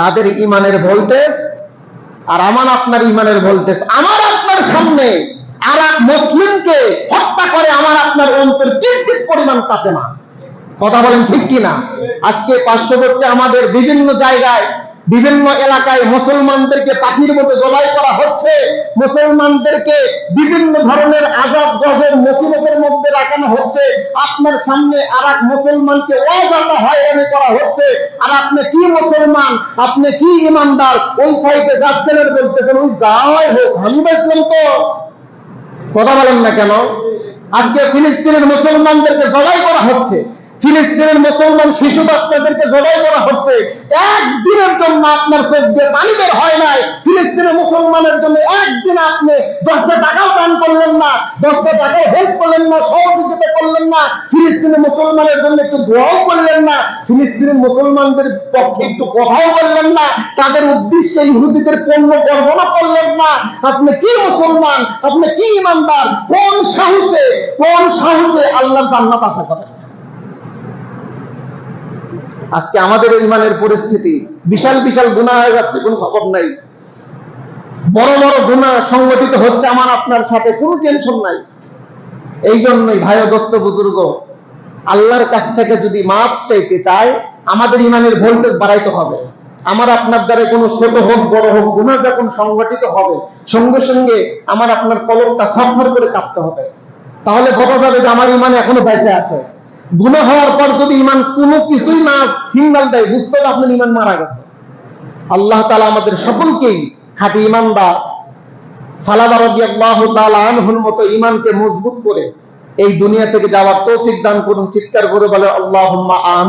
তাদের ইমানের ভোল্টেজ আর আমার আপনার ইমানের ভোল্টেজ। আমার আপনার সামনে আর এক মুসলিমকে হত্যা করে আমার আপনার অন্তর কিঞ্চিত পরিমাণ তাতে না কথা বলেন ঠিক কিনা? আজকে পার্শ্ববর্তী আমাদের বিভিন্ন জায়গায় বিভিন্ন এলাকায় মুসলমানদেরকে পাখির মতো জবাই করা হচ্ছে। মুসলমানদেরকে বিভিন্ন ধরনের আজাদ গজের মুসিবতের মধ্যে রাখানো হচ্ছে। আপনার সামনে আর এক মুসলমানকে অজাতা হয়রানি করা হচ্ছে। আর আপনি কি মুসলমান? আপনি কি ইমানদার? ওই সাইডে যাচ্ছেন বলতেছেন, ওই যাওয়াই হোক, আমি বেসলাম তো। কথা বলেন না কেন? আজকে ফিলিস্তিনের মুসলমানদেরকে জবাই করা হচ্ছে। ফিলিস্তিনের মুসলমান শিশু বাচ্চাদেরকে জবাই করা হচ্ছে। একদিনের জন্য আপনার চোখ দিয়ে পানি বের হয় নাই। ফিলিস্তিনের মুসলমানের জন্য একদিন আপনি দশটা টাকাও দান করলেন না, দশটা টাকাও হেল্প করলেন না, সহযোগিতা করলেন না। ফিলিস্তিনের মুসলমানের জন্য একটু দোয়াও করলেন না। ফিলিস্তিনের মুসলমানদের পক্ষে একটু কথাও বললেন না। তাদের উদ্দেশ্যে ইহুদিদের পণ্য বর্ণনা করলেন না। আপনি কি মুসলমান? আপনি কি ইমানদার? কোন সাহসে? কোন সাহসে আল্লাহ জান্নাত আশা করেন? আজকে আমাদের ইমানের পরিস্থিতি। বিশাল বিশাল গুণা হয়ে যাচ্ছে, কোনো খবর নাই। বড় বড় গুণা সংগঠিত হচ্ছে আমার আপনার সাথে, কোনো টেনশন নাই। এই জন্যই ভাই দোস্ত, বুজুর্গ, আল্লাহর কাছ থেকে যদি মাপ চাইতে চায়, আমাদের ইমানের ভোল্টেজ বাড়াইতে হবে। আমার আপনার দ্বারা কোনো ছোট হোক, বড় হোক গুণা যখন সংগঠিত হবে, সঙ্গে সঙ্গে আমার আপনার কলমটা থরথর করে কাঁপতে হবে। তাহলে বোঝা যাবে যে আমার ইমান এখনও বেঁচে আছে। গুণা হওয়ার পর যদি ইমান কোনো কিছুই না সিগনাল দেয়, বুঝতে হবে আপনার ইমান মারা গেছে। আল্লাহ তালা আমাদের সকলকেই খাঁটি ইমানদার রাদিয়াল্লাহু মতো ইমানকে মজবুত করে এই দুনিয়া থেকে যাওয়ার তৌফিক দান করুন, চিৎকার করে বলে আল্লাহ আমিন।